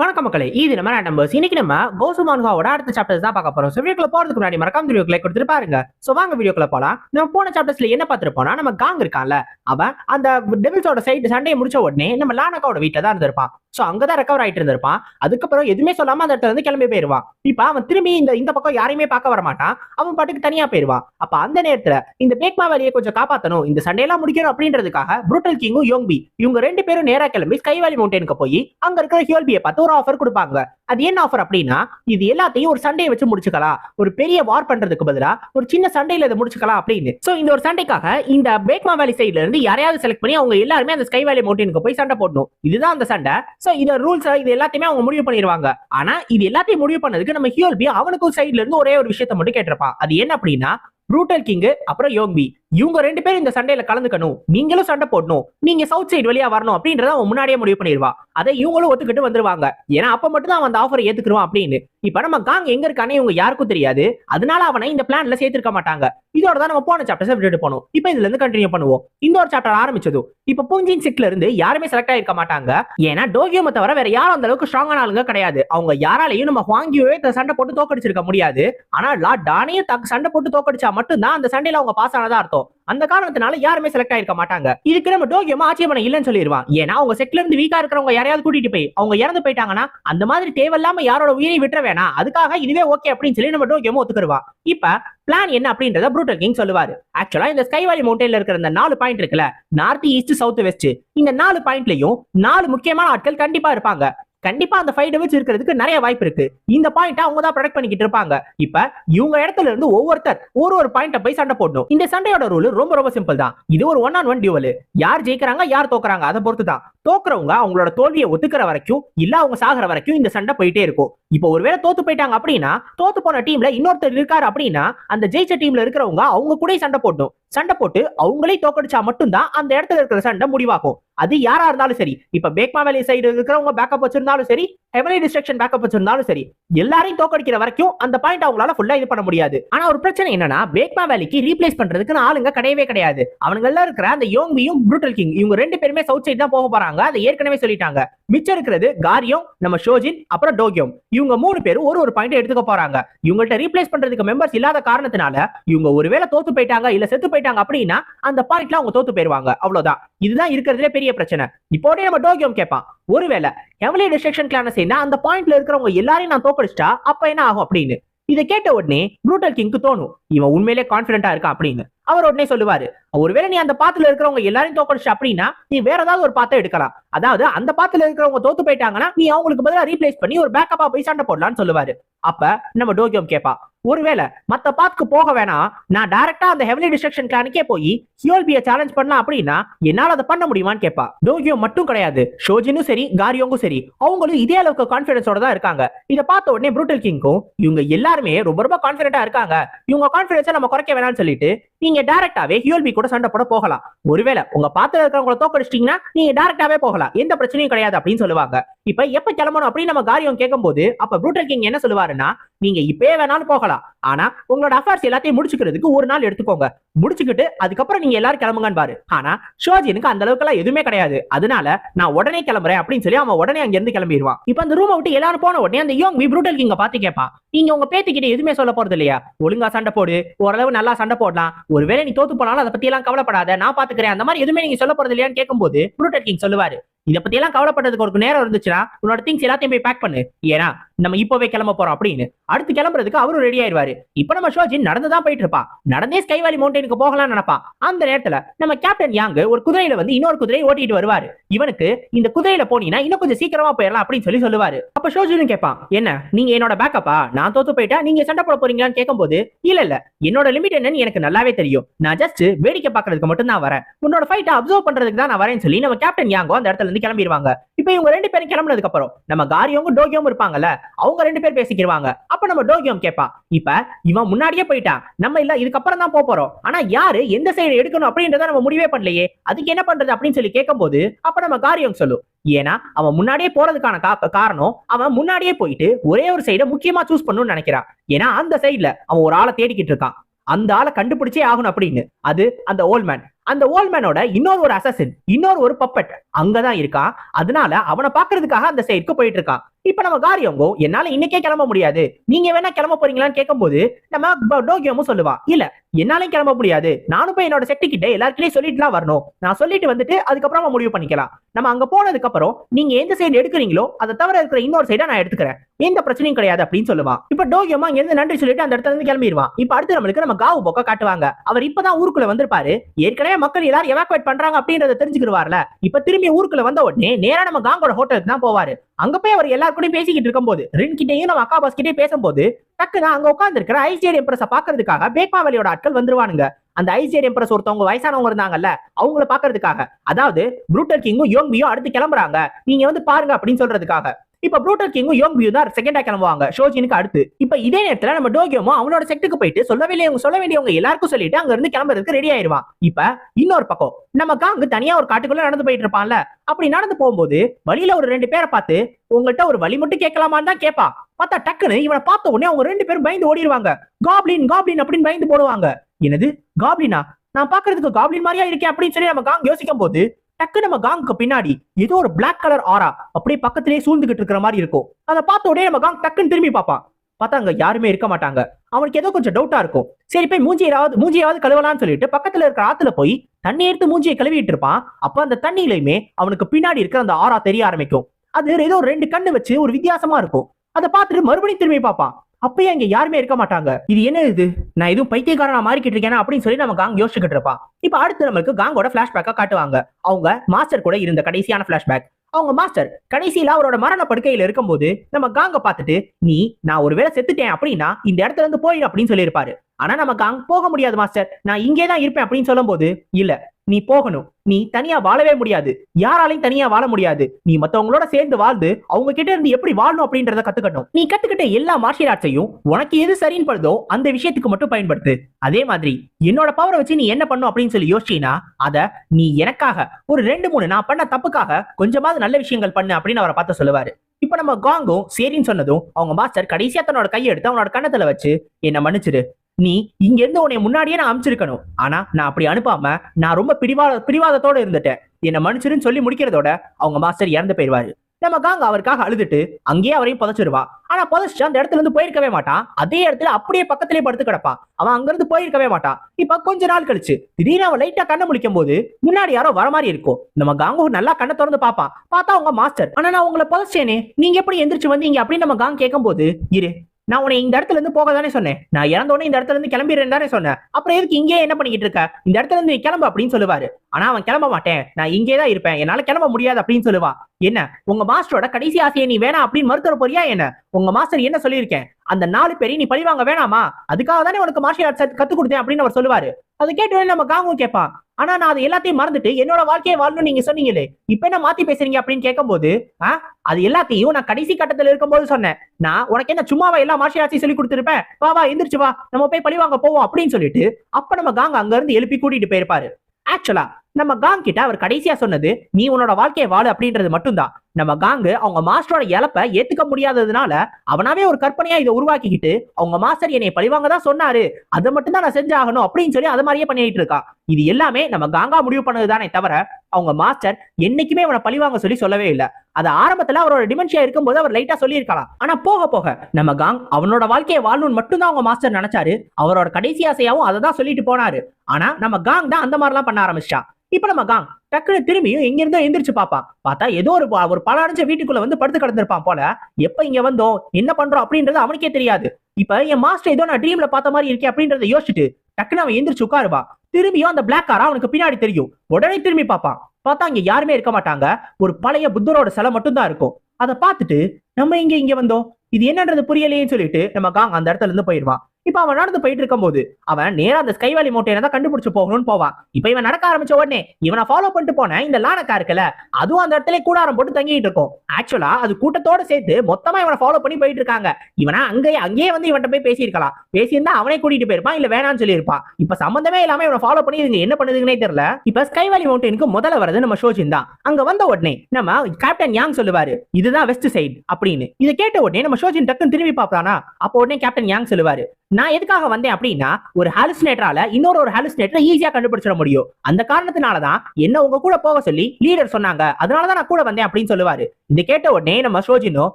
வணக்கம் மக்களே இது நம்ம நம்பர்ஸ் இன்னைக்கு நம்ம கோசுமான்ஹாவோட அடுத்த சாப்டர்ஸ் தான் பார்க்க போறோம். ஸோ வீடியோக்குள்ள போறதுக்கு முன்னாடி மறக்காம வீடியோ வீடியோக்குள்ள கொடுத்துட்டு பாருங்க. ஸோ வாங்க வீடியோக்குள்ள போலாம். நம்ம போன சாப்டர்ஸ்ல என்ன பார்த்துருப்போம்னா நம்ம காங் இருக்கான்ல அவன் அந்த டெவில்ஸோட சைடு சண்டையை முடிச்ச உடனே நம்ம லானக்காவோட வீட்டில் தான் இருந்திருப்பான். ஸோ அங்கதான் ரெக்கவர் ஆயிட்டு இருந்திருப்பான். அதுக்கப்புறம் எதுவுமே சொல்லாம அந்த இடத்துல இருந்து கிளம்பி போயிருவான். இப்ப அவன் திரும்பி இந்த இந்த பக்கம் யாரையுமே பார்க்க வர மாட்டான் அவன் பாட்டுக்கு தனியா போயிருவான். அப்ப அந்த நேரத்துல இந்த பேக்மா வேலையை கொஞ்சம் காப்பாத்தணும். இந்த சண்டையெல்லாம் முடிக்கணும் அப்படின்றதுக்காக புரூட்டல் கிங்கும் யோங்பி இவங்க ரெண்டு பேரும் நேரா கிளம்பி ஸ்கை வேலி மவுண்டனுக்கு போய் அங்க இருக்கிற ஹியோல்பியை பார்த்து ஒரு ஆஃபர் கொடுப்பாங்க. அது என்ன ஆஃபர் அப்படின்னா இது எல்லாத்தையும் ஒரு சண்டையை வச்சு முடிச்சுக்கலாம். ஒரு பெரிய வார் பண்றதுக்கு பதிலா ஒரு சின்ன சண்டையில இதை முடிச்சுக்கலாம் அப்படின்னு. சோ இந்த ஒரு சண்டைக்காக இந்த பேக்மா வேலி சைடுல இருந்து யாரையாவது செலக்ட் பண்ணி அவங்க எல்லாருமே அந்த ஸ்கை வேலி மவுண்டனுக்கு போய் சண்டை போடணும். இதுதான் அந்த சண்டை. சோ இந்த ரூல்ஸ் இது எல்லாத்தையுமே அவங்க முடிவு பண்ணிடுவாங்க. ஆனா இது எல்லாத்தையும் முடிவு பண்ணதுக்கு நம்ம ஹியோல்பி அவனுக்கும் சைடுல இருந்து ஒரே ஒரு விஷயத்த மட்டும் கேட்டிருப்பான். அது என்ன அப்படின்னா ப்ரூட்டல் கிங் அப்புறம் யோக்பி இவங்க ரெண்டு பேரும் இந்த சண்டையில கலந்துக்கணும். நீங்களும் சண்டை போடணும். நீங்க சவுத் சைடு வழியா வரணும் அப்படின்றத அவன் முன்னாடியே முடிவு பண்ணிடுவா. அதை இவங்களும் ஒத்துக்கிட்டு வந்துருவாங்க. ஏன்னா அப்ப மட்டும் தான் அந்த ஆஃபரை ஏத்துக்குருவான் அப்படின்னு. இப்ப நம்ம காங் எங்க இருக்கானே இவங்க யாருக்கும் தெரியாது. அதனால அவனை இந்த பிளான்ல சேர்த்திருக்க மாட்டாங்க. இதோட தான் நம்ம போன சாப்டர்ஸ் விட்டுட்டு போனோம். இப்ப இதுல இருந்து கண்டினியூ பண்ணுவோம். இந்த ஒரு சாப்டர் ஆரம்பிச்சதும் இப்ப பூஞ்சின் சிக்ல இருந்து யாருமே செலக்ட் ஆயிருக்க மாட்டாங்க. ஏன்னா டோகியோமை தவிர வேற யாரும் அந்த அளவுக்கு ஸ்ட்ராங்கான ஆளுங்க கிடையாது. அவங்க யாராலையும் நம்ம வாங்கியவே சண்டை போட்டு தோக்கடிச்சிருக்க முடியாது. ஆனா லா டானியே தக்க சண்டை போட்டு தோக்கடிச்சா மட்டும்தான் அந்த சண்டையில அவங்க பாஸ் ஆனதா அர்த்தம். அந்த காரணத்தினால யாருமே செலக்ட் ஆயிருக்க மாட்டாங்க. இதுக்கு நம்ம டோக்கியமா ஆட்சேபனை இல்லைன்னு சொல்லிடுவான் ஏன்னா அவங்க செட்ல இருந்து வீக்கா இருக்கிறவங்க யாரையாவது கூட்டிட்டு போய் அவங்க இறந்து போயிட்டாங்கன்னா அந்த மாதிரி தேவையில்லாம யாரோட உயிரை விட்டுற வேணாம். அதுக்காக இதுவே ஓகே அப்படின்னு சொல்லி நம்ம டோக்கியமோ ஒத்துக்குருவா இப்ப பிளான் என்ன அப்படின்றத ப்ரூட்டல் கிங் சொல்லுவாரு. ஆக்சுவலா இந்த ஸ்கைவாலி மவுண்டன்ல இருக்கிற இந்த நாலு பாயிண்ட் இருக்குல்ல நார்த் ஈஸ்ட் சவுத் வெஸ்ட் இந்த நாலு பாயிண்ட்லயும் நாலு முக்கியமான ஆட்கள் கண்டிப்பா இருப்பாங்க. கண்டிப்பா அந்த ஃபைவ் வச்சு இருக்கிறதுக்கு நிறைய வாய்ப்பு இருக்கு. இந்த பாயிண்ட் அவங்க தான் ப்ரொடெக்ட் பண்ணிக்கிட்டு இருப்பாங்க. இப்ப இவங்க இடத்துல இருந்து ஒவ்வொருத்தர் ஒரு ஒரு பாயிண்ட போய் சண்டை போடணும். இந்த சண்டையோட ரூல் ரொம்ப ரொம்ப சிம்பிள் தான். இது ஒரு ஒன் ஆன் ஒன் டியூவல் யார் ஜெயிக்கிறாங்க யார் தோக்குறாங்க அதை பொறுத்து தான் தோக்குறவங்க அவங்களோட தோல்வியை ஒத்துக்கிற வரைக்கும் இல்ல அவங்க சாகிற வரைக்கும் இந்த சண்டை போயிட்டே இருக்கும். இப்போ ஒருவேளை தோத்து போயிட்டாங்க அப்படின்னா தோத்து போன டீம்ல இன்னொருத்தர் இருக்காரு அப்படின்னா அந்த ஜெயிச்ச டீம்ல இருக்கிறவங்க அவங்க கூட சண்டை போடணும். சண்டை போட்டு அவங்களே தோக்கடிச்சா மட்டும்தான் அந்த இடத்துல இருக்கிற சண்டை முடிவாகும். அது யாரா இருந்தாலும் சரி. இப்ப பேக்மா வேலி சைடு இருக்கிறவங்க பேக்கப் வச்சிருந்தாலும் சரி ஹெவலி டிஸ்ட்ரக்ஷன் பேக்கப் வச்சிருந்தாலும் சரி எல்லாரையும் தோக்கடிக்கிற வரைக்கும் அந்த பாயிண்ட் அவங்களால ஃபுல்லா இது பண்ண முடியாது. ஆனா ஒரு பிரச்சனை என்னன்னா பேக்மா வேலிக்கு ரீப்ளேஸ் பண்றதுக்கு ஆளுங்க கிடையவே கிடையாது. அவனுங்கள்ல இருக்கிற அந்த யோங்கியும் ப்ரூட்டல் கிங் இவங்க ரெண்டு பேருமே சவுத் சைடு தான் போக போறாங்க. அதை ஏற்கனவே சொல்லிட்டாங்க. மிச்சம் இருக்கிறது காரியம் நம்ம ஷோஜின் அப்புறம் டோகியோம் இவங்க மூணு பேரும் ஒரு ஒரு பாயிண்ட் எடுத்துக்க போறாங்க. இவங்கள்ட்ட ரீப்ளேஸ் பண்றதுக்கு மெம்பர்ஸ் இல்லாத காரணத்தினால இவங்க ஒருவேளை தோத்து போயிட்டாங்க இல்ல செத்து போயிட்டாங்க அப்படின்னா அந்த பாயிண்ட்ல அவங்க தோத்து போயிருவாங்க. அவ்வளவுதான். இதுதான் இருக்கிறதுல பெரிய பிரச்சனை. இப்போடே நம்ம டோகியம் கேட்பான் ஒருவேளை எவ்வளவு டிஸ்ட்ரக்ஷன் கிளான சேர்ந்தா அந்த பாயிண்ட்ல இருக்கிறவங்க எல்லாரையும் நான் தோக்கடிச்சிட்டா அப்ப என்ன ஆகும் அப்படின்னு? இதை கேட்ட உடனே ப்ரூட்டல் கிங்க்கு தோணும் இவன் உண்மையிலே கான்பிடண்டா இருக்கா அப்படின்னு? அவர் உடனே சொல்லுவாரு ஒருவேளை நீ அந்த பாத்துல இருக்கிறவங்க எல்லாரையும் தோக்கடிச்சு அப்படின்னா நீ வேற ஏதாவது ஒரு பாத்தை எடுக்கலாம். அதாவது அந்த பாத்துல இருக்கிறவங்க தோத்து போயிட்டாங்கன்னா நீ அவங்களுக்கு பதிலா ரீப்ளேஸ் பண்ணி ஒரு பேக்கப்பா போய் சண்டை போடலாம்னு சொல்லுவாரு. அப்ப நம்ம டோகியம் கேப்பா ஒருவேளை மத்த பாத்துக்கு போக வேணாம் நான் டைரக்டா அந்த ஹெவலி டிஸ்ட்ரக்ஷன் கிளானுக்கே போய் ஹியோல்பிய சேலஞ்ச் பண்ணலாம் அப்படின்னா என்னால அதை பண்ண முடியுமான்னு கேட்பா. டோகியோ மட்டும் கிடையாது. ஷோஜினும் சரி காரியோங்கும் சரி அவங்களும் இதே அளவுக்கு கான்பிடன்ஸோட தான் இருக்காங்க. இதை பார்த்த உடனே ப்ரூட்டல் கிங்க்கும் இவங்க எல்லாருமே ரொம்ப ரொம்ப கான்பிடண்டா இருக்காங்க. இவங்க கான்பிடன்ஸை நம்ம குறைக்க வேணாம்னு சொல்லிட்டு நீங்க டைரக்டாவே ஹியோல்பி கூட சண்டை போட போகலாம். ஒருவேளை உங்க பாத்துல இருக்கிறவங்கள தோக்கடிச்சிட்டீங்கன்னா நீங்க டைரக்டாவே போகலாம். எந்த பிரச்சனையும் கிடையாது அப்படின்னு சொல்லுவாங்க. இப்ப எப்ப கிளம்பணும் அப்படின்னு நம்ம காரியம் கேட்கும்போது அப்ப ப்ரூட்டல் கிங் என்ன சொல்லுவாருன்னா நீங்க இப்பயே வேணாலும் போகலாம். ஆனா உங்களோட அஃபேர்ஸ் எல்லாத்தையும் முடிச்சுக்கிறதுக்கு ஒரு நாள் எடுத்துக்கோங்க. முடிச்சுக்கிட்டு அதுக்கப்புறம் நீங்க எல்லாரும் கிளம்புங்கன்னு பாரு. ஆனா ஷோஜினுக்கு அந்த அளவுக்கு எல்லாம் எதுவுமே கிடையாது. அதனால நான் உடனே கிளம்புறேன் அப்படின்னு சொல்லி அவன் உடனே அங்க இருந்து கிளம்பிடுவான் இப்ப அந்த ரூமை விட்டு எல்லாரும் போன உடனே அந்த யோங் விப்ரூட்டல் கிங்க பாத்து கேட்பான். நீங்க உங்க பேத்திக்கிட்ட எதுவுமே சொல்ல போறது இல்லையா? ஒழுங்கா சண்டை போடு. ஓரளவு நல்லா சண்டை போடலாம். ஒருவேளை நீ தோத்து போனாலும் அதை பத்தி எல்லாம் கவலைப்படாத. நான் பாத்துக்கிறேன். அந்த மாதிரி எதுவுமே நீங்க சொல்ல போறது இல்லையான்னு கேட்கும்போது ப்ரூட்டல் கிங் சொல்லுவாரு. இதை பத்தி எல்லாம் கவலைப்பட்டதுக்கு ஒரு நேரம் இருந்துச்சுன்னா உன்னோட திங்ஸ் எல்லாத்தையும் போய் பேக் பண்ணு. ஏன்னா நம்ம இப்பவே கிளம்ப போறோம் அப்படின்னு. அடுத்து கிளம்புறதுக்கு அவரும் ரெடி ஆயிருவாரு இப்ப நம்ம ஷோஜின் நடந்து தான் போயிட்டு இருப்பா நடந்தே ஸ்கைவாலி மவுண்டனுக்கு போகலாம்னு நினைப்பா அந்த நேரத்துல நம்ம கேப்டன் யாங் ஒரு குதிரையில வந்து இன்னொரு குதிரையை ஓட்டிட்டு வருவாரு. இவனுக்கு இந்த குதிரையில போனீங்கன்னா இன்னும் கொஞ்சம் சீக்கிரமா போயிடலாம் அப்படின்னு சொல்லி சொல்லுவாரு. அப்ப ஷோஜினும் கேட்பான் என்ன நீங்க என்னோட பேக்கப்பா நான் தோத்து போயிட்டா நீங்க சண்டை போட போறீங்களான்னு கேட்கும்போது இல்ல இல்ல. என்னோட லிமிட் என்னன்னு எனக்கு நல்லாவே தெரியும். நான் ஜஸ்ட் வேடிக்கை பாக்குறதுக்கு மட்டும் தான் வரேன். உன்னோட ஃபைட்டை அப்சர்வ் பண்றதுக்கு தான் நான் வரேன்னு சொல்லி நம்ம கேப்டன் யாங்கோ அந்த இடத்துல சொல்லி கிளம்பிடுவாங்க இப்போ இவங்க ரெண்டு பேரும் கிளம்புனதுக்கு அப்புறம் நம்ம காரியோங்க டோகியோம் இருப்பாங்கல்ல அவங்க ரெண்டு பேர் பேசிக்கிடுவாங்க அப்ப நம்ம டோகியோம் கேட்பா இப்ப இவன் முன்னாடியே போயிட்டான் நம்ம இல்ல இதுக்கப்புறம் தான் போக போறோம் ஆனா யாரு எந்த சைடு எடுக்கணும் அப்படின்றத நம்ம முடிவே பண்ணலையே அதுக்கு என்ன பண்றது அப்படின்னு சொல்லி கேட்கும்போது அப்ப நம்ம காரியம் சொல்லும். ஏன்னா அவன் முன்னாடியே போறதுக்கான காரணம் அவன் முன்னாடியே போயிட்டு ஒரே ஒரு சைடை முக்கியமா சூஸ் பண்ணணும்னு நினைக்கிறான். ஏன்னா அந்த சைடுல அவன் ஒரு ஆளை தேடிக்கிட்டு இருக்கான். அந்த ஆளை கண்டுபிடிச்சே ஆகணும் அப்படின்னு. அது அந்த ஓல்மேன் அந்த ஓல்மேனோட இன்னொரு ஒரு அசசின் இன்னொரு ஒரு பப்பட் அங்கதான் இருக்கான் அதனால அவனை பாக்குறதுக்காக அந்த சைடுக்கு போயிட்டு இருக்கான். இப்ப நம்ம காரியங்கோ என்னால இன்னைக்கே கிளம்ப முடியாது. நீங்க வேணா கிளம்ப போறீங்களான்னு கேட்கும்போது நம்ம டோக்கியோமும் சொல்லுவா இல்ல என்னாலையும் கிளம்ப முடியாது. நானும் போய் என்னோட செட்டு கிட்ட எல்லாருக்கிட்டையும் சொல்லிட்டுலாம் வரணும். நான் சொல்லிட்டு வந்துட்டு அதுக்கப்புறமா முடிவு பண்ணிக்கலாம். நம்ம அங்க போனதுக்கு அப்புறம் நீங்க எந்த சைடு எடுக்கிறீங்களோ அதை தவிர இருக்கிற இன்னொரு சைடா நான் எடுத்துக்கிறேன். எந்த பிரச்சனையும் கிடையாது அப்படின்னு சொல்லுவான். இப்ப டோகியமா அங்க இருந்து நன்றி சொல்லிட்டு அந்த இடத்துல இருந்து கிளம்பிடுவான். இப்ப அடுத்து நம்மளுக்கு நம்ம காவு போக்க காட்டுவாங்க. அவர் இப்பதான் ஊருக்குள்ள வந்திருப்பாரு. ஏற்கனவே மக்கள் எல்லாரும் எவாக்குவேட் பண்றாங்க அப்படின்றத தெரிஞ்சுக்கிடுவார்ல. இப்ப திரும்பி ஊருக்குள்ள வந்த உடனே நேரா நம்ம காங்கோட ஹோட்டலுக்கு தான் போவாரு. அங்க போய் அவர் எல்லாரும் கூடயும் பேசிக்கிட்டு இருக்கும்போது ரின் கிட்டையும் நம்ம அக்கா பாஸ் கிட்டே பேசும்போது டக்குன்னு அங்க உட்காந்துருக்கிற ஐசிஐடி எம்பரஸ பாக்குறதுக்காக பேக்மாவலியோட ஆட்கள் வந்துருவானுங்க. அந்த ஐசியர் எம்பரஸ் ஒருத்தவங்க வயசானவங்க இருந்தாங்கல்ல அவங்கள பாக்குறதுக்காக. அதாவது ப்ரூட்டர் கிங்கும் யோங்பியும் அடுத்து கிளம்புறாங்க. நீங்க வந்து பாருங்க அப்படின்னு சொல்றதுக்காக. இப்ப ப்ரூட்டர் கிங்கும் பியூ தான் செகண்டா கிளம்புவாங்க. ஷோஜினுக்கு அடுத்து. இப்ப இதே நேரத்துல நம்ம டோகியோமோ அவனோட செட்டுக்கு போயிட்டு சொல்ல வேண்டியவங்க சொல்ல வேண்டியவங்க எல்லாருக்கும் சொல்லிட்டு அங்க இருந்து கிளம்புறதுக்கு ரெடி ஆயிருவான். இப்ப இன்னொரு பக்கம் நம்ம காங்கு தனியா ஒரு காட்டுக்குள்ள நடந்து போயிட்டு இருப்பான்ல. அப்படி நடந்து போகும்போது வழியில ஒரு ரெண்டு பேரை பார்த்து உங்கள்கிட்ட ஒரு வழி மட்டும் கேட்கலாமான்னு தான் கேட்பான். பார்த்தா டக்குன்னு இவனை பார்த்த உடனே அவங்க ரெண்டு பேரும் பயந்து ஓடிடுவாங்க காப்ளின் காப்ளின் அப்படின்னு பயந்து போடுவாங்க. என்னது? காப்ளினா நான் பாக்குறதுக்கு காப்ளின் மாதிரியா இருக்கேன் அப்படின்னு சொல்லி நம்ம காங் யோசிக்கும் போது டக்கு நம்ம காங்க்கு பின்னாடி ஏதோ ஒரு பிளாக் கலர் ஆரா அப்படியே பக்கத்திலேயே சூழ்ந்துகிட்டு இருக்கிற மாதிரி இருக்கும். அதை பார்த்த உடனே நம்ம காங் டக்குன்னு திரும்பி பார்ப்பான். பார்த்தா அங்க யாருமே இருக்க மாட்டாங்க. அவனுக்கு ஏதோ கொஞ்சம் டவுட்டா இருக்கும். சரி போய் மூஞ்சியாவது மூஞ்சியாவது கழுவலாம்னு சொல்லிட்டு பக்கத்துல இருக்கிற ஆத்துல போய் தண்ணி எடுத்து மூஞ்சியை கழுவிட்டு இருப்பான். அப்ப அந்த தண்ணியிலையுமே அவனுக்கு பின்னாடி இருக்கிற அந்த ஆறா தெரிய ஆரம்பிக்கும். அது ஏதோ ரெண்டு கண்ணு வச்சு ஒரு வித்தியாசமா இருக்கும். அதை பார்த்துட்டு மறுபடியும் திரும்பி பார்ப்பான். அப்பயே அங்க யாருமே இருக்க மாட்டாங்க. இது என்ன இது? நான் எதுவும் பைத்தியக்காரனா மாறிக்கிட்டு இருக்கேனா அப்படின்னு சொல்லி நம்ம காங் யோசிச்சுக்கிட்டு இருப்பான் இப்ப அடுத்து நம்மளுக்கு காங்கோட பிளாஷ்பேக்கா காட்டுவாங்க. அவங்க மாஸ்டர் கூட இருந்த கடைசியான பிளாஷ்பேக் அவங்க மாஸ்டர் கடைசியில அவரோட மரண படுக்கையில இருக்கும்போது நம்ம காங்க பார்த்துட்டு நீ நான் ஒருவேளை செத்துட்டேன் அப்படின்னா இந்த இடத்துல இருந்து போயிடு அப்படின்னு சொல்லியிருப்பாரு. ஆனா நம்ம காங் போக முடியாது மாஸ்டர் நான் இங்கே தான் இருப்பேன் அப்படின்னு சொல்லும்போது இல்ல நீ போகணும். நீ தனியா வாழவே முடியாது. யாராலையும் தனியா வாழ முடியாது. நீ மத்தவங்களோட சேர்ந்து வாழ்ந்து அவங்க கிட்ட இருந்து எப்படி வாழணும் அப்படின்றத கத்துக்கணும். நீ கத்துக்கிட்ட எல்லா மார்ஷியல் ஆர்ட்ஸையும் உனக்கு எது சரின்னு படுதோ அந்த விஷயத்துக்கு மட்டும் பயன்படுத்து. அதே மாதிரி என்னோட பவரை வச்சு நீ என்ன பண்ணும் அப்படின்னு சொல்லி யோசிச்சீனா அத நீ எனக்காக ஒரு ரெண்டு மூணு நான் பண்ண தப்புக்காக கொஞ்சமாவது நல்ல விஷயங்கள் பண்ணு அப்படின்னு அவரை பார்த்து சொல்லுவாரு. இப்ப நம்ம காங்கும் சரின்னு சொன்னதும் அவங்க மாஸ்டர் கடைசியா தன்னோட கையை எடுத்து அவனோட கண்ணத்துல வச்சு என்ன மன்னிச்சிரு. நீ இங்க இருந்து உன்னை முன்னாடியே நான் அனுப்பிச்சிருக்கணும் ஆனா நான் அப்படி அனுப்பாம நான் ரொம்ப பிடிவாத பிடிவாதத்தோட இருந்துட்டேன். என்ன மன்னிச்சிருன்னு சொல்லி முடிக்கிறதோட அவங்க மாஸ்டர் இறந்து போயிடுவாரு நம்ம காங்க அவருக்காக அழுதுட்டு அங்கேயே அவரையும் புதைச்சிருவா. ஆனா புதைச்சிட்டு அந்த இடத்துல இருந்து போயிருக்கவே மாட்டான். அதே இடத்துல அப்படியே பக்கத்திலே படுத்து கிடப்பான். அவன் அங்கிருந்து போயிருக்கவே மாட்டான். இப்ப கொஞ்ச நாள் கழிச்சு திடீர்னு அவன் லைட்டா கண்ணை முழிக்கும் போது முன்னாடி யாரோ வர மாதிரி இருக்கும். நம்ம காங்க நல்லா கண்ணை திறந்து பாப்பான் பார்த்தா உங்க மாஸ்டர் ஆனா நான் உங்களை புதைச்சேனே. நீங்க எப்படி எந்திரிச்சு வந்தீங்க அப்படின்னு நம்ம காங் கேட்கும் போது இரு நான் உன்னை இந்த இடத்துல இருந்து போக தானே சொன்னேன். நான் இறந்த உடனே இந்த இடத்துல இருந்து கிளம்பிடுறேன் தானே சொன்னேன். அப்புறம் எதுக்கு இங்கே என்ன பண்ணிக்கிட்டு இருக்க? இந்த இடத்துல இருந்து நீ கிளம்பு அப்படின்னு சொல்லுவாரு. ஆனா அவன் கிளம்ப மாட்டேன். நான் இங்கே தான் இருப்பேன். என்னால கிளம்ப முடியாது அப்படின்னு சொல்லுவான் என்ன? உங்க மாஸ்டரோட கடைசி ஆசையை நீ வேணாம் அப்படின்னு மறுத்துற போறியா என்ன? உங்க மாஸ்டர் என்ன சொல்லியிருக்கேன்? அந்த நாலு பேரையும் நீ பழிவாங்க வேணாமா? அதுக்காக தானே உனக்கு மார்ஷியல் ஆர்ட்ஸ் கத்து கொடுத்தேன் அப்படின்னு அவர் சொல்லுவாரு. அதை கேட்டு நம்ம காங்கும் கேட்பான். ஆனா நான் அது எல்லாத்தையும் மறந்துட்டு என்னோட வாழ்க்கையை வாழணும்னு நீங்க சொன்னீங்களே இப்ப என்ன மாத்தி பேசுறீங்க அப்படின்னு கேட்கும்போது போது அது எல்லாத்தையும் நான் கடைசி கட்டத்துல இருக்கும்போது சொன்னேன். நான் உனக்கு என்ன சும்மாவா எல்லா மார்ஷியல் ஆர்ட்ஸையும் சொல்லி கொடுத்துருப்பேன்? வா வா எந்திரிச்சு வா நம்ம போய் பழிவாங்க போவோம் அப்படின்னு சொல்லிட்டு அப்ப நம்ம காங்க அங்க இருந்து எழுப்பி கூட்டிட்டு போயிருப்பாரு. ஆக்சுவலா நம்ம காங் கிட்ட அவர் கடைசியா சொன்னது நீ உன்னோட வாழ்க்கையை வாழு அப்படின்றது மட்டும்தான். நம்ம காங்கு அவங்க மாஸ்டரோட இழப்ப ஏத்துக்க முடியாததுனால அவனாவே ஒரு கற்பனையா இதை உருவாக்கிக்கிட்டு அவங்க மாஸ்டர் என்னை பழிவாங்க தான் சொன்னாரு. அதை மட்டும் தான் நான் செஞ்சாகணும் அப்படின்னு சொல்லி அது மாதிரியே பண்ணிட்டு இருக்கான் இது எல்லாமே நம்ம காங்கா முடிவு பண்ணதுதானே தவிர அவங்க மாஸ்டர் என்னைக்குமே அவனை பழிவாங்க சொல்லி சொல்லவே இல்லை. அது ஆரம்பத்துல அவரோட டிமென்ஷியா இருக்கும்போது அவர் லைட்டா சொல்லியிருக்கலாம். ஆனா போக போக நம்ம காங் அவனோட வாழ்க்கையை வாழணும்னு மட்டும்தான் அவங்க மாஸ்டர் நினைச்சாரு. அவரோட கடைசி ஆசையாவும் அதை தான் சொல்லிட்டு போனாரு. ஆனா நம்ம காங் தான் அந்த மாதிரிலாம் பண்ண ஆரம்பிச்சா இப்ப நம்ம காங் டக்குனு திரும்பியும் எங்க இருந்தோ எந்திரிச்சு பார்ப்பான் பார்த்தா ஏதோ ஒரு ஒரு பல அடைஞ்ச வீட்டுக்குள்ள வந்து படுத்து கிடந்திருப்பான் போல. எப்ப இங்க வந்தோம்? என்ன பண்றோம்? அப்படின்றது அவனுக்கே தெரியாது. இப்ப என் மாஸ்டர் ஏதோ நான் ட்ரீம்ல பார்த்த மாதிரி இருக்கே அப்படின்றத யோசிச்சுட்டு டக்குனு அவன் எந்திரிச்சு உட்காருவா திரும்பியும் அந்த பிளாக் காரா அவனுக்கு பின்னாடி தெரியும். உடனே திரும்பி பார்ப்பான் பார்த்தா இங்க யாருமே இருக்க மாட்டாங்க. ஒரு பழைய புத்தரோட சிலை மட்டும்தான் இருக்கும். அதை பார்த்துட்டு நம்ம இங்க இங்க வந்தோம்? இது என்னன்றது புரியலையேன்னு சொல்லிட்டு நம்ம காங் அந்த இடத்துல இருந்து போயிடுவான் இப்ப அவன் நடந்து போயிட்டு இருக்கும்போது அவன் நேரா அந்த ஸ்கை வேலி மவுண்டனை தான் கண்டுபிடிச்சு போகணும்னு போவான். இப்ப இவன் நடக்க ஆரம்பிச்ச உடனே இவனை ஃபாலோ பண்ணிட்டு போன இந்த லானக்கா இருக்குல்ல அதுவும் அந்த இடத்துல கூடாரம் போட்டு தங்கிட்டு இருக்கும். ஆக்சுவலா அது கூட்டத்தோட சேர்த்து மொத்தமா இவனை ஃபாலோ பண்ணி போயிட்டு இருக்காங்க. இவனா அங்கேயே அங்கேயே வந்து இவன்ட்ட போய் பேசியிருக்கலாம். பேசியிருந்தா அவனே கூட்டிட்டு போயிருப்பான் இல்ல வேணாம்னு சொல்லியிருப்பான். இப்ப சம்பந்தமே இல்லாம இவனை ஃபாலோ பண்ணி இவங்க என்ன பண்ணுதுன்னே தெரியல. இப்ப ஸ்கை வேலி மவுண்டனுக்கு முதல்ல வரது நம்ம ஷோஜின் தான். அங்க வந்த உடனே நம்ம கேப்டன் யாங் சொல்லுவாரு இதுதான் வெஸ்ட் சைடு அப்படின்னு. இதை கேட்ட உடனே நம்ம ஷோஜின் டக்குன்னு திரும்பி பார்ப்பானா அப்போ உடனே கேப்டன் யாங் சொல்லுவாரு நான் எதுக்காக வந்தேன் அப்படின்னா ஒரு ஹாலுசினேட்டரால இன்னொரு ஒரு ஹாலுசினேட்டரை ஈஸியா கண்டுபிடிச்சிட முடியும். அந்த காரணத்தினால தான் என்ன உங்க கூட போக சொல்லி லீடர் சொன்னாங்க. அதனாலதான் நான் கூட வந்தேன் அப்படின்னு சொல்லுவாரு. இந்த கேட்ட உடனே நம்ம சோஜினோ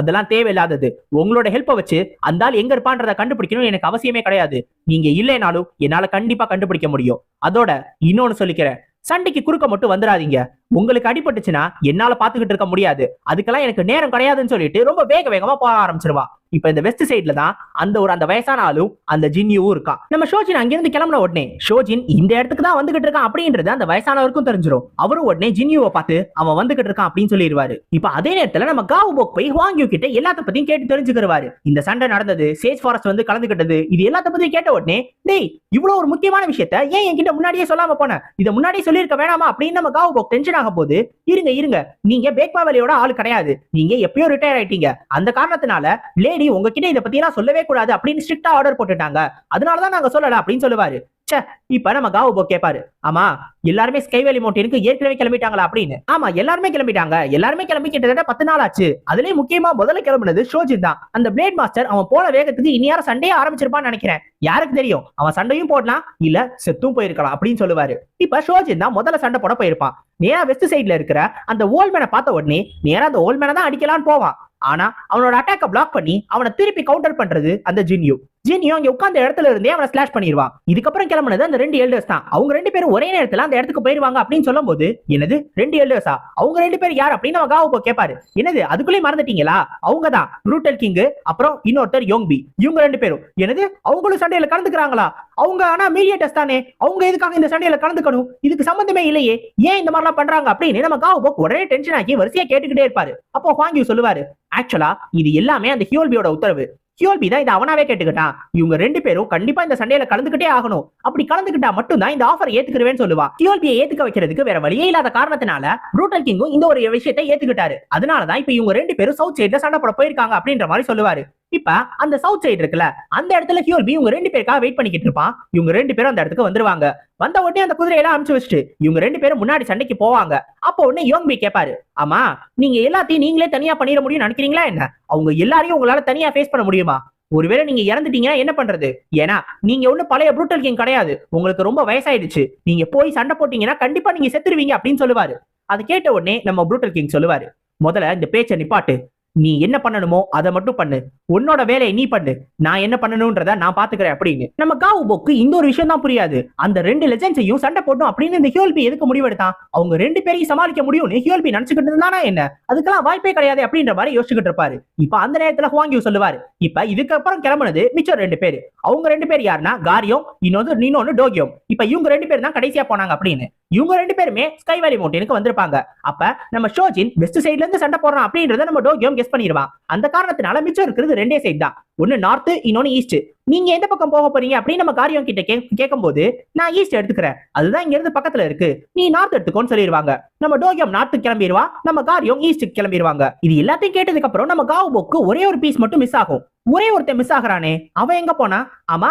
அதெல்லாம் தேவையில்லாதது. உங்களோட ஹெல்ப்பை வச்சு அந்த ஆள் எங்க இருப்பான்றத கண்டுபிடிக்கணும் எனக்கு அவசியமே கிடையாது. நீங்க இல்லைனாலும் என்னால கண்டிப்பா கண்டுபிடிக்க முடியும். அதோட இன்னொன்னு சொல்லிக்கிறேன். சண்டைக்கு குறுக்க மட்டும் வந்துடாதீங்க. உங்களுக்கு அடிபட்டுச்சுன்னா என்னால பாத்துக்கிட்டு இருக்க முடியாது. அதுக்கெல்லாம் எனக்கு நேரம் கிடையாதுன்னு சொல்லிட்டு ரொம்ப வேக வேகமா போக ஆரம்பிச்சிருவா. இப்ப இந்த வெஸ்ட் சைட்ல தான் அந்த ஒரு அந்த வயசான ஆளும் அந்த ஜின்யூவும் இருக்கான் நம்ம ஷோஜின் அங்கிருந்து கிளம்புன உடனே ஷோஜின் இந்த இடத்துக்கு தான் வந்துகிட்டு இருக்கான் அப்படின்றது அந்த வயசானவருக்கும் தெரிஞ்சிடும் அவரும் உடனே ஜின்னியுவை பார்த்து அவன் வந்துகிட்டு இருக்கான் அப்படின்னு சொல்லிடுவாரு. இப்ப அதே நேரத்துல நம்ம காவு போக் போய் ஹுவாங்கியூ கிட்ட எல்லாத்த பத்தியும் கேட்டு தெரிஞ்சுக்கிறவாரு. இந்த சண்டை நடந்தது சேஜ் ஃபாரஸ்ட் வந்து கலந்துகிட்டது இது எல்லாத்த பத்தியும் கேட்ட உடனே டேய் இவ்வளவு ஒரு முக்கியமான விஷயத்த ஏன் என்கிட்ட முன்னாடியே சொல்லாம போன? இதை முன்னாடியே சொல்லியிருக்க வேணாமா? அப்படின்னு நம்ம காவு போக் டென்ஷன் ஆக போது இருங்க இருங்க நீங்க பேக்பா வேலையோட ஆள் கிடையாது. நீங்க எப்பயோ ரிட்டையர் ஆயிட்டீங்க. அந்த காரணத்தினால லே நீ உங்ககிட்ட இதை பத்தி எல்லாம் சொல்லவே கூடாது அப்படின்னு ஸ்ட்ரிக்டா ஆர்டர் போட்டுட்டாங்க. அதனாலதான் நாங்க சொல்லல அப்படின்னு சொல்லுவாரு. ச்சே இப்ப நம்ம காவு போ கேப்பாரு. ஆமா எல்லாருமே ஸ்கைவேலி மவுண்டனுக்கு ஏற்கனவே கிளம்பிட்டாங்களா அப்படின்னு. ஆமா எல்லாருமே கிளம்பிட்டாங்க. எல்லாருமே கிளம்பி கிட்டத்தட்ட பத்து நாள் ஆச்சு. அதுலயும் முக்கியமா முதல்ல கிளம்புனது ஷோஜின் தான். அந்த பிளேட் மாஸ்டர் அவன் போன வேகத்துக்கு இனி யாரும் சண்டையே ஆரம்பிச்சிருப்பான்னு நினைக்கிறேன். யாருக்கு தெரியும்? அவன் சண்டையும் போடலாம் இல்ல செத்தும் போயிருக்கலாம் அப்படின்னு சொல்லுவாரு. இப்ப ஷோஜின் தான் முதல்ல சண்டை போட போயிருப்பான். நேரா வெஸ்ட் சைடுல இருக்கிற அந்த ஓல்மேனை பார்த்த உடனே நேரா அந்த ஓல்மேனை தான் அடிக்கலான்னு போவான். ஆனா அவனோட அட்டாக்க பிளாக் பண்ணி அவனை திருப்பி கவுண்டர் பண்றது அந்த ஜின்யூ. ஜின்யூ அங்க உட்கார்ந்த இடத்துல இருந்தே அவனை ஸ்லாஷ் பண்ணிடுவான் இதுக்கப்புறம் கிளம்புனது அந்த ரெண்டு எல்டர்ஸ் தான். அவங்க ரெண்டு பேரும் ஒரே நேரத்துல அந்த இடத்துக்கு போயிருவாங்க அப்படின்னு சொல்லும் போது என்னது? ரெண்டு எல்டர்ஸா அவங்க ரெண்டு பேரும் யார் அப்படின்னு அவன் காவு கேட்பாரு என்னது? அதுக்குள்ளே மறந்துட்டீங்களா? அவங்க தான் ரூட்டல் கிங் அப்புறம் இன்னொருத்தர் யோங்பி இவங்க ரெண்டு பேரும். என்னது? அவங்களும் சண்டையில கலந்துக்கிறாங்களா? அவங்க ஆனா மீடியேட்டர்ஸ் தானே. அவங்க எதுக்காக இந்த சண்டையில கலந்துக்கணும்? இதுக்கு சம்பந்தமே இல்லையே. ஏன் இந்த மாதிரிலாம் பண்றாங்க அப்படின்னு நம்ம காவு உடனே டென்ஷன் ஆக்கி வரிசையா கேட்டுக்கிட்டே இருப்பாரு. அப்போ வாங்கி சொல்லுவாரு ஆக்சுவலா இது எல்லாமே அந்த ஹியோல்பியோட உத்தரவு. ஹியோல்பி தான் இதை அவனாவே கேட்டுக்கிட்டான் இவங்க ரெண்டு பேரும் கண்டிப்பா இந்த சண்டையில கலந்துக்கிட்டே ஆகணும். அப்படி கலந்துக்கிட்டா மட்டும் தான் இந்த ஆஃபர் ஏத்துக்கிறேன்னு சொல்லுவா. ஹியோல்பியை ஏத்துக்க வைக்கிறதுக்கு வேற வழியே இல்லாத காரணத்தினால ப்ரூட்டல் கிங்கும் இந்த ஒரு விஷயத்தை ஏத்துக்கிட்டாரு. அதனாலதான் இப்ப இவங்க ரெண்டு பேரும் சவுத் சைட்ல சண்டை போட போயிருக்காங்க அப்படின்ற மாதிரி சொல்லுவாரு. இப்ப அந்த சவுத் சைடு இருக்குல்ல அந்த இடத்துல ஹியோல்பி இவங்க ரெண்டு பேருக்காக வெயிட் பண்ணிக்கிட்டு இருப்பான். இவங்க ரெண்டு பேரும் அந்த இடத்துக்கு வந்துருவாங்க. வந்த உடனே அந்த குதிரையெல்லாம் அனுப்பிச்சு வச்சுட்டு இவங்க ரெண்டு பேரும் முன்னாடி சண்டைக்கு போவாங்க. அப்போ உடனே யோங்பி கேட்பாரு ஆமா நீங்க எல்லாத்தையும் நீங்களே தனியா பண்ணிட முடியும்னு நினைக்கிறீங்களா என்ன? அவங்க எல்லாரையும் உங்களால தனியா ஃபேஸ் பண்ண முடியுமா? ஒருவேளை நீங்க இறந்துட்டீங்கன்னா என்ன பண்றது? ஏன்னா நீங்க ஒண்ணு பழைய ப்ரூட்டல் கிங் கிடையாது. உங்களுக்கு ரொம்ப வயசாயிடுச்சு. நீங்க போய் சண்டை போட்டீங்கன்னா கண்டிப்பா நீங்க செத்துருவீங்க அப்படின்னு சொல்லுவாரு. அதை கேட்ட உடனே நம்ம ப்ரூட்டல் கிங் சொல்லுவாரு முதல்ல இந்த பேச்சை நிப்பாட்டு. நீ என்ன பண்ணணுமோ அதை மட்டும் பண்ணு. உன்னோட வேலையை நீ பண்ணு. நான் என்ன பண்ணணும்ன்றத நான் பாத்துக்கிறேன் அப்படின்னு. நம்ம காவு போக்கு இந்த ஒரு விஷயம் தான் புரியாது. அந்த ரெண்டு லெஜன்ஸையும் சண்டை போட்டோம் அப்படின்னு இந்த ஹியோல்பி எதுக்கு முடிவெடுத்தான் அவங்க ரெண்டு பேரையும் சமாளிக்க முடியும்னு ஹியோல்பி நினைச்சுக்கிட்டு இருந்தானா என்ன? அதுக்கெல்லாம் வாய்ப்பே கிடையாது அப்படின்ற மாதிரி யோசிச்சுக்கிட்டு இருப்பாரு. இப்ப அந்த நேரத்துல ஹுவாங்கியூ சொல்லுவாரு. இப்ப இதுக்கப்புறம் கிளம்புனது மிச்சம் ரெண்டு பேர். அவங்க ரெண்டு பேர் யாருன்னா? காரியம் இன்னொன்று இன்னொன்று டோகியோம். இப்ப இவங்க ரெண்டு பேர் தான் கடைசியா போனாங்க அப்படின்னு. இவங்க ரெண்டு பேருமே ஸ்கை வேலி மவுண்டனுக்கு வந்திருப்பாங்க. அப்ப நம்ம ஷோஜின் வெஸ்ட் சைடுல இருந்து சண்டை போடுறான் அப்படின்றத நம்ம டோகியோம் கெஸ் பண்ணிடுவான் அந்த காரணத்தினால மிச்சம் இருக்கிறது ரெண்டே சைட் தான். ஒன்னு நார்த் இன்னொன்னு ஈஸ்ட் நீங்க எந்த பக்கம் போக போறீங்க அப்படின்னு நம்ம காரியம் கிட்ட கே கேட்கும்போது நான் ஈஸ்ட் எடுத்துக்கிறேன். அதுதான் இங்க இருந்து பக்கத்துல இருக்கு. நீ நார்த் எடுத்துக்கோன்னு சொல்லிடுவாங்க. நம்ம டோகியம் நார்த்து கிளம்பிடுவா நம்ம காரியம் ஈஸ்ட் கிளம்பிடுவாங்க. இது எல்லாத்தையும் கேட்டதுக்கு அப்புறம் நம்ம காவு போக்கு ஒரே ஒரு பீஸ் மட்டும் மிஸ் ஆகும். ஒரே ஒருத்தன் மிஸ் ஆகுறானே அவன் எங்க போனா? ஆமா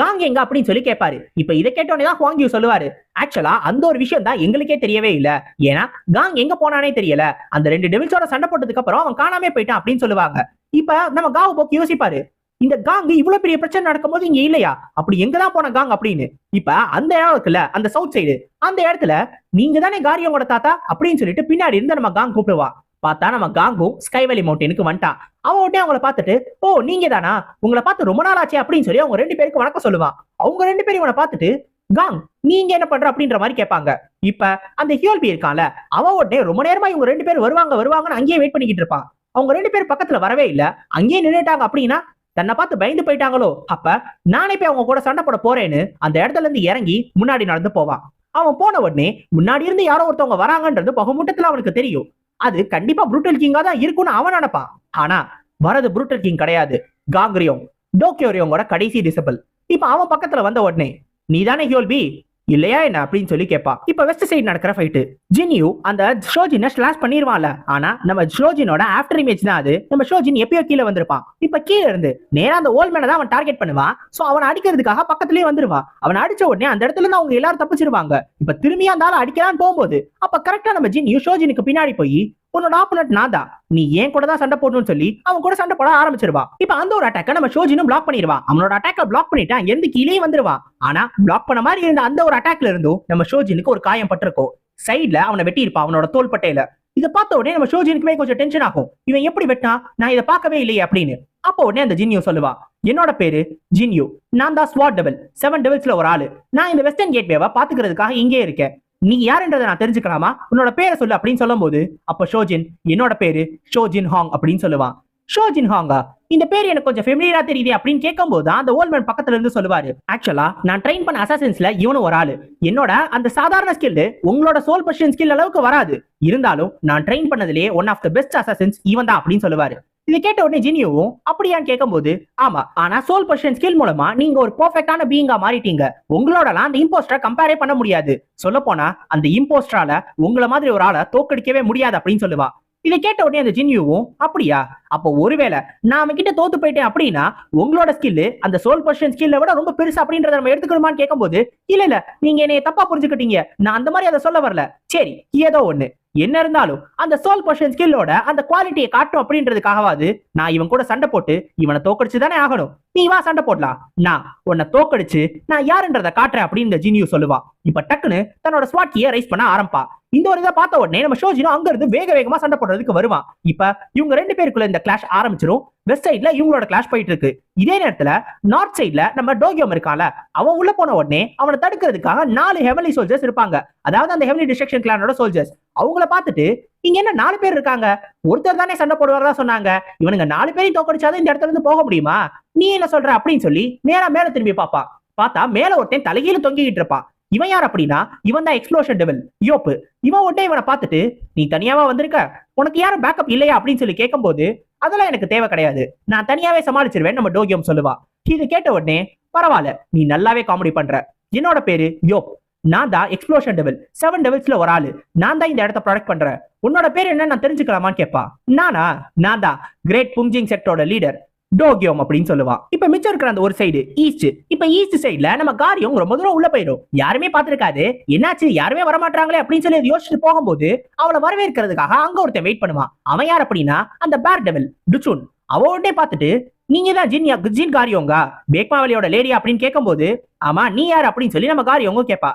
காங் எங்க அப்படின்னு சொல்லி கேட்பாரு. இப்ப இதை கேட்டோன்னே தான் ஹுவாங்கியூ சொல்லுவாரு. ஆக்சுவலா அந்த ஒரு விஷயம் தான் எங்களுக்கே தெரியவே இல்ல. ஏன்னா காங் எங்க போனானே தெரியல. அந்த ரெண்டு டெவில்ஸோட சண்டை போட்டதுக்கு அப்புறம் அவன் காணாமே போயிட்டான் அப்படின்னு சொல்லுவாங்க. இப்ப நம்ம காவு போக்கு யோசிப்பாரு. இந்த காங் இவ்வளவு பெரிய பிரச்சனை நடக்கும்போது இங்க இல்லையா? அப்படி எங்கதான் போன காங் அப்படின்னு. இப்ப அந்த இடம் இருக்குல்ல அந்த சவுத் சைடு அந்த இடத்துல நீங்க தானே காரியங்களோட தாத்தா அப்படின்னு சொல்லிட்டு பின்னாடி இருந்து நம்ம காங் கூப்பிடுவா. பார்த்தா நம்ம காங்கும் ஸ்கைவேலி மவுண்டனுக்கு வந்துட்டான் அவன் உடனே அவங்கள பார்த்துட்டு ஓ நீங்க தானா உங்களை பார்த்து ரொம்ப நாள் ஆச்சு அப்படின்னு சொல்லி அவங்க ரெண்டு பேருக்கு வணக்கம் சொல்லுவான் அவங்க ரெண்டு பேரும் இவனை பார்த்துட்டு காங் நீங்க என்ன பண்ற? அப்படின்ற மாதிரி கேட்பாங்க. இப்ப அந்த ஹியோல்பி இருக்கான்ல அவன் உடனே ரொம்ப நேரமா இவங்க ரெண்டு பேர் வருவாங்க வருவாங்கன்னு அங்கேயே வெயிட் பண்ணிக்கிட்டு இருப்பான். அவங்க ரெண்டு பேர் பக்கத்துல வரவே இல்லை. அங்கேயே நின்னுட்டாங்க அப்படின்னா தன்னை பார்த்து பயந்து போயிட்டாங்களோ? அப்ப நானே போய் அவங்க கூட சண்டை போட போறேன்னு அந்த இடத்துல இருந்து இறங்கி முன்னாடி நடந்து போவான் அவன் போன உடனே முன்னாடி இருந்து யாரோ ஒருத்தவங்க வராங்கன்றது பகுமூட்டத்துல அவனுக்கு தெரியும். அது கண்டிப்பா புரூட்டல் கிங்கா தான் இருக்கும்னு அவன் நினைப்பான். ஆனா வரது புரூட்டல் கிங் கிடையாது. காங்கிரியோங் டோக்கியோரியோங்கோட கடைசி டிசபிள் இப்ப அவன் பக்கத்துல வந்த உடனே நீ தானே ஹியோல்பி இல்லையா என்ன அப்படின்னு சொல்லி கேட்பா. இப்ப வெஸ்ட் சைடு நடக்கிற ஃபைட்டு ஜின்யூ அந்த ஷோஜினை ஸ்லாஷ் பண்ணிருவான்ல. ஆனா நம்ம ஷோஜினோட ஆஃப்டர் இமேஜ் தான் அது. நம்ம ஷோஜின் எப்பயோ கீழே வந்திருப்பான் இப்ப கீழே இருந்து நேரா அந்த ஓல் மேல தான் அவன் டார்கெட் பண்ணுவான் சோ அவனை அடிக்கிறதுக்காக பக்கத்துலயே வந்துருவான் அவன் அடிச்ச உடனே அந்த இடத்துல இருந்து அவங்க எல்லாரும் தப்பிச்சிருவாங்க. இப்ப திரும்பி அந்த ஆளை அடிக்கலான்னு போகும்போது அப்ப கரெக்டா நம்ம ஜின்யூ ஷோஜினுக்கு பின்னாடி போய் உன்னோட ஆப்போனட் நான் தான் நீ ஏன் கூட தான் சண்டை போடணும்னு சொல்லி அவன் கூட சண்டை போட ஆரம்பிச்சிருவான் இப்ப அந்த ஒரு அட்டாக்க நம்ம ஷோஜினும் பிளாக் பண்ணிடுவான் அவனோட அட்டாக்க பிளாக் பண்ணிட்டான் எந்த கீழே வந்துருவான் ஆனா பிளாக் பண்ண மாதிரி இருந்த அந்த ஒரு அட்டாக்ல இருந்தும் நம்ம ஷோஜினுக்கு ஒரு காயம் பட்டிருக்கோம். சைடுல அவனை வெட்டியிருப்பான் அவனோட தோள்பட்டையில இதை பார்த்த உடனே நம்ம ஷோஜினுக்குமே கொஞ்சம் டென்ஷன் ஆகும். இவன் எப்படி வெட்டினா நான் இதை பார்க்கவே இல்லையே அப்படின்னு. அப்போ உடனே அந்த ஜின்யூ சொல்லுவா என்னோட பேரு ஜின்யூ. நான் தான் ஸ்வாட் டபுள் செவன் டபுள்ஸ்ல ஒரு ஆளு. நான் இந்த வெஸ்டர்ன் கேட்வேவை பாத்துக்கிறதுக்காக இங்கே இருக்கேன். நீ யாருன்றதை நான் தெரிஞ்சுக்கலாமா? உன்னோட பேரை சொல்லு அப்படின்னு சொல்லும் போது அப்போ ஷோஜின் என்னோட பேரு ஷோஜின் ஹாங் அப்படின்னு சொல்லுவான். ஷோஜின் ஹாங்கா இந்த பேர் எனக்கு கொஞ்சம் ஃபெமிலியரா தெரியுது அப்படின்னு கேட்கும்போது தான் அந்த ஓல்மேன் பக்கத்துல இருந்து சொல்லுவாரு. ஆக்சுவலா நான் ட்ரெயின் பண்ண அசாசன்ஸ்ல இவனும் ஒரு ஆளு. என்னோட அந்த சாதாரண ஸ்கில் உங்களோட சோல் பர்ஷன் ஸ்கில் அளவுக்கு வராது. இருந்தாலும் நான் train பண்ணதுலேயே one of the best assassins இவன் தான் அப்படின்னு சொல்லுவாரு. இதை கேட்ட உடனே ஜினியோவும் அப்படியான்னு கேட்கும்போது ஆமா ஆனா சோல் பர்ஷன் ஸ்கில் மூலமா நீங்க ஒரு பெர்ஃபெக்டான பீயிங்கா மாறிட்டீங்க. உங்களோடலாம் அந்த இம்போஸ்டரை கம்பேரே பண்ண முடியாது. சொல்ல போனா அந்த இம்போஸ்டரால உங்கள மாதிரி ஒரு ஆளை தோக்கடிக்கவே முடியாது அப்படின்னு சொல்லுவா. இதை கேட்ட உடனே அந்த ஜின்யூவும் அப்படியா? அப்போ ஒருவேளை நான் அவன் கிட்ட தோத்து போயிட்டேன் அப்படின்னா உங்களோட ஸ்கில் அந்த சோல் பர்ஷன் ஸ்கில்ல விட ரொம்ப பெருசு அப்படின்றத நம்ம எடுத்துக்கணுமான்னு கேட்கும்போது இல்ல இல்ல நீங்க என்னைய தப்பா புரிஞ்சுக்கிட்டீங்க. நான் அந்த மாதிரி அதை சொல்ல வரல. சரி ஏதோ ஒண்ணு. என்ன இருந்தாலும் அந்த சோல் பர்ஷன் ஸ்கில்லோட அந்த குவாலிட்டியை காட்டும் அப்படின்றதுக்காகவாது நான் இவன் கூட சண்டை போட்டு இவனை தோக்கடிச்சு தானே ஆகணும். நீ வா சண்டை போடலாம். நான் உன்னை தோக்கடிச்சு நான் யாருன்றதை காட்டுறேன் அப்படின்னு இந்த ஜினியூ சொல்லுவா. இப்ப டக்குன்னு தன்னோட ஸ்வாட்டியை ரைஸ் பண்ண ஆரம்பா இந்த ஒரு இதை பார்த்த உடனே நம்ம ஷோஜினும் அங்க இருந்து வேக வேகமா சண்டை போடுறதுக்கு வருவான். இப்ப இவங்க ரெண்டு பேருக்குள்ள இந்த கிளாஷ் ஆரம்பிச்சிரும். வெஸ்ட் சைட்ல இவங்களோட கிளாஷ் போயிட்டு இருக்கு இதே நேரத்துல நார்த் சைட்ல நம்ம டோகியோம் இருக்கான்ல அவன் உள்ள போன உடனே அவனை தடுக்கிறதுக்காக நாலு ஹெவலி சோல்ஜர்ஸ் இருப்பாங்க. அதாவது அந்த ஹெவலி டிஸ்ட்ரக்ஷன் கிளானோட சோல்ஜர்ஸ் அவங்கள பார்த்துட்டு இங்க என்ன நாலு பேர் இருக்காங்க? ஒருத்தர் தானே சண்டை போடுவாரதா சொன்னாங்க. இவனுங்க நாலு பேரையும் தோக்கடிச்சாதான் இந்த இடத்துல இருந்து போக முடியுமா? நீ என்ன சொல்ற? அப்படின்னு சொல்லி நேரா மேல திரும்பி பாப்பா பார்த்தா மேல ஒருத்தன் தலைகீழ தொங்கிக்கிட்டு இருப்பான். இவன் யார் அப்படின்னா இவன் தான் எக்ஸ்ப்ளோஷன் டெவல் யோப்பு. இவன் ஒட்டே இவனை பார்த்துட்டு நீ தனியாவா வந்திருக்க? உனக்கு யாரும் பேக்கப் இல்லையா? அப்படின்னு சொல்லி கேட்கும்போது அதெல்லாம் எனக்கு தேவை கிடையாது. நான் தனியாவே சமாளிச்சிருவேன் நம்ம டோகியம் சொல்லுவா. இது கேட்ட உடனே பரவாயில்ல நீ நல்லாவே காமெடி பண்ற. என்னோட பேரு யோப். நான் தான் எக்ஸ்ப்ளோஷன் டெவல் செவன் டெவல்ஸ்ல ஒரு ஆளு. நான் தான் இந்த இடத்த ப்ரொடக்ட் பண்றேன். உன்னோட பேர் என்ன நான் தெரிஞ்சுக்கலாமான்னு கேட்பா. நானா? நான் தான் கிரேட் புங்ஜிங் செக்டோட லீடர் டோகியோம் அப்படின்னு சொல்லுவான் இப்ப மிச்சம் இருக்கிற அந்த ஒரு சைடு ஈஸ்ட் இப்ப ஈஸ்ட் சைடுல நம்ம காரியம் ரொம்ப தூரம் உள்ள போயிடும். யாருமே பாத்துருக்காது என்னாச்சு? யாருமே வரமாட்டாங்களே அப்படின்னு சொல்லி யோசிச்சுட்டு போகும்போது அவளை வரவேற்கிறதுக்காக அங்க ஒருத்தன் வெயிட் பண்ணுவான் அவன் யார் அப்படின்னா அந்த பேர் டெவில் டுச்சுன் அவ உடனே பார்த்துட்டு நீங்க தான் ஜின் ஜின் காரியோங்க? பேக்மாவலியோட லேடி அப்படின்னு கேட்கும்போது ஆமா நீ யார்? அப்படின்னு சொல்லி நம்ம காரியோங்க கேட்பா.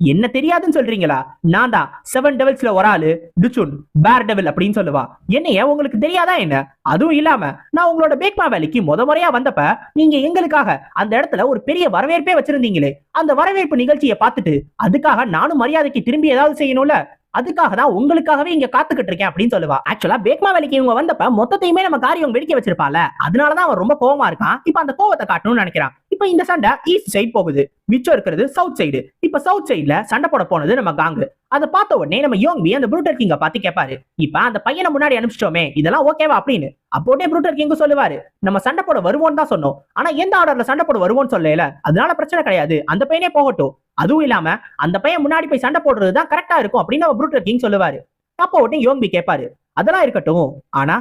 என்ன தெரியாதுன்னு சொல்றீங்களா? நான் தான். செவன் டெவல்ஸ்ல ஒரு ஆளு டுச்சுன் பேர் டெவல் அப்படின்னு சொல்லுவா. என்னைய உங்களுக்கு தெரியாதா என்ன? அதுவும் இல்லாம நான் உங்களோட பேக்மா வேலைக்கு முத முறையா வந்தப்ப நீங்க எங்களுக்காக அந்த இடத்துல ஒரு பெரிய வரவேற்பே வச்சிருந்தீங்களே. அந்த வரவேற்பு நிகழ்ச்சியை பார்த்துட்டு அதுக்காக நானும் மரியாதைக்கு திரும்பி ஏதாவது செய்யணும்ல? அதுக்காக தான் உங்களுக்காகவே இங்க காத்துக்கிட்டு இருக்கேன் அப்படின்னு சொல்லுவா. ஆக்சுவலா பேக்மா வேலைக்கு இவங்க வந்தப்ப மொத்தத்தையுமே நம்ம காரியம் வெடிக்க வச்சிருப்பால அதனாலதான் அவன் ரொம்ப கோவமா இருக்கான். இப்ப அந்த கோவத்தை காட்டணும்னு நினைக்கிறான். இப்ப இந்த சண்டை ஈஸ்ட் சைடு போகுது. மிச்சம் இருக்கிறது சவுத் சைடு இப்ப சவுத் சைடுல சண்டை போட போனது நம்ம காங்கு அதை பார்த்த உடனே நம்ம யோங்வி அந்த புரூட்டர் கிங்க பார்த்து கேட்பாரு இப்ப அந்த பையனை முன்னாடி அனுப்பிச்சிட்டோமே இதெல்லாம் ஓகேவா அப்படின்னு. அப்போட்டே புரூட்டர் ப்ரூட்டர் கிங் சொல்லுவாரு நம்ம சண்டை போட வருவோம் தான் சொன்னோம். ஆனா எந்த ஆர்டர்ல சண்டை போட வருவோம்னு சொல்லல. அதனால பிரச்சனை கிடையாது. அந்த பையனே போகட்டும். அதுவும் இல்லாம அந்த பையன் முன்னாடி போய் சண்டை போடுறது தான் கரெக்டா இருக்கும் அப்படின்னு நம்ம ப்ரூட்டர் கிங் சொல்லுவாரு. அப்போ உடனே யோங்பி கேட்பாரு. அதெல்லாம் இருக்கட்டும். ஆனா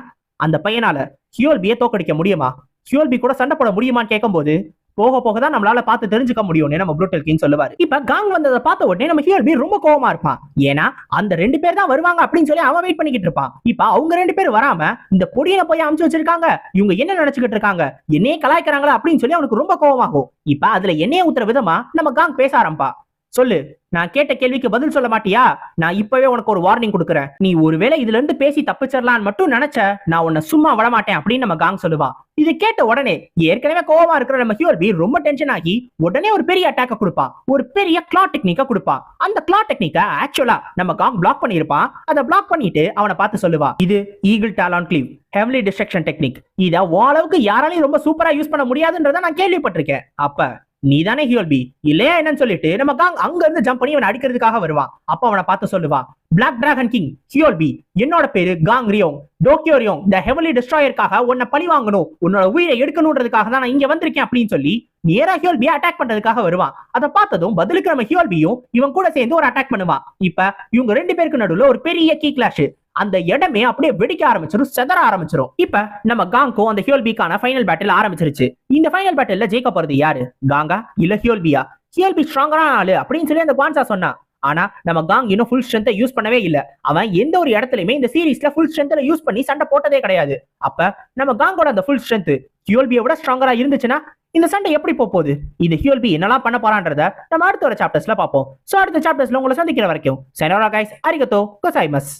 அந்த பையனால ஹியோல்பியை தோக்கடிக்க முடியுமா? ஹியோல்பி கூட சண்டை போட முடியுமான்னு கேட்கும்போது போக போக தான் நம்மளால பார்த்து தெரிஞ்சுக்க முடியும்னு நம்ம ப்ரூட்டல் கிங் சொல்லுவாரு. இப்ப காங் வந்ததை பார்த்த உடனே நம்ம ஹியோல்பி ரொம்ப கோவமா இருப்பான் ஏன்னா அந்த ரெண்டு பேர் தான் வருவாங்க அப்படின்னு சொல்லி அவன் வெயிட் பண்ணிக்கிட்டு இருப்பான் இப்ப அவங்க ரெண்டு பேர் வராம இந்த பொடியில போய் அமுச்சு வச்சிருக்காங்க. இவங்க என்ன நினைச்சுக்கிட்டு இருக்காங்க? என்னையே கலாய்க்கிறாங்களா அப்படின்னு சொல்லி அவனுக்கு ரொம்ப கோவமாகும். இப்ப அதுல என்னைய ஊத்துற விதமா நம்ம காங் பேச ஆரம்பா சொல்லு. நான் கேட்ட கேள்விக்கு பதில் சொல்ல மாட்டியா? நான் இப்பவே உனக்கு ஒரு வார்னிங் கொடுக்குறேன். நீ ஒருவேளை இதுல இருந்து பேசி தப்பிச்சிடலான்னு மட்டும் நினைச்ச நான் உன்னை சும்மா விடமாட்டேன் அப்படின்னு நம்ம காங் சொல்லுவா. இது கேட்ட உடனே ஏற்கனவே கோவமா இருக்கிற நம்ம ஹியூர்பி ரொம்ப டென்ஷன் ஆகி உடனே ஒரு பெரிய அட்டாக்க கொடுப்பா. ஒரு பெரிய கிளா டெக்னிக்க கொடுப்பா. அந்த கிளா டெக்னிக்க ஆக்சுவலா நம்ம காங் பிளாக் பண்ணிருப்பான் அதை பிளாக் பண்ணிட்டு அவனை பார்த்து சொல்லுவா. இது eagle talon cleave heavily destruction technique இதை ஓரளவுக்கு அளவுக்கு யாராலையும் ரொம்ப சூப்பரா யூஸ் பண்ண முடியாதுன்றத நான் கேள்விப்பட்டிருக்கேன். அப்ப நீ தானே ஹியோல்பி இல்லையா என்னன்னு சொல்லிட்டு நம்ம காங் அங்க இருந்து ஜம்ப் பண்ணி அவனை அடிக்கிறதுக்காக வருவான். அப்ப அவனை பார்த்து சொல்லுவான் பிளாக் டிராகன் கிங் ஹியோல்பி என்னோட பேரு காங் ரியோங் டோக்கியோ ரியோங் த ஹெவலி டிஸ்ட்ராயருக்காக உன்னை பழி வாங்கணும். உன்னோட உயிரை எடுக்கணுன்றதுக்காக தான் நான் இங்க வந்திருக்கேன் அப்படின்னு சொல்லி நேரா ஹியோல்பியை அட்டாக் பண்றதுக்காக வருவான். அதை பார்த்ததும் பதிலுக்கு நம்ம ஹியோல்பியும் இவன் கூட சேர்ந்து ஒரு அட்டாக் பண்ணுவான். இப்ப இவங்க ரெண்டு பேருக்கு நடுவுல ஒரு பெரிய கீ கிளாஷ் அந்த இடமே அப்படியே வெடிக்க ஆரம்பிச்சிடும் செதற ஆரம்பிச்சிடும் இப்ப நம்ம காங்கோ அந்த ஹியோல்பிக்கான ஃபைனல் பேட்டில் ஆரம்பிச்சிருச்சு. இந்த ஃபைனல் பேட்டில் ஜெயிக்க போறது யாரு? காங்கா இல்ல ஹியோல்பியா ஹியோல்பி ஸ்ட்ராங்கரான ஆளு அப்படின்னு சொல்லி அந்த குவான்சா சொன்னான் ஆனா நம்ம காங் இன்னும் ஃபுல் ஸ்ட்ரென்த்தை யூஸ் பண்ணவே இல்ல. அவன் எந்த ஒரு இடத்துலயுமே இந்த சீரீஸ்ல ஃபுல் ஸ்ட்ரென்த்ல யூஸ் பண்ணி சண்டை போட்டதே கிடையாது. அப்ப நம்ம காங்கோட அந்த ஃபுல் ஸ்ட்ரென்த் ஹியோல்பியை விட ஸ்ட்ராங்கரா இருந்துச்சுன்னா இந்த சண்டை எப்படி போகுது? இந்த ஹியோல்பி என்னெல்லாம் பண்ண போறான்றத நம்ம அடுத்த ஒரு சாப்டர்ஸ்ல பார்ப்போம். ஸோ அடுத்த சாப்டர்ஸ்ல உங்களை சந்திக்கிற வரைக்கும் செனோரா கைஸ் அரிகத்தோ கொசாய்மஸ்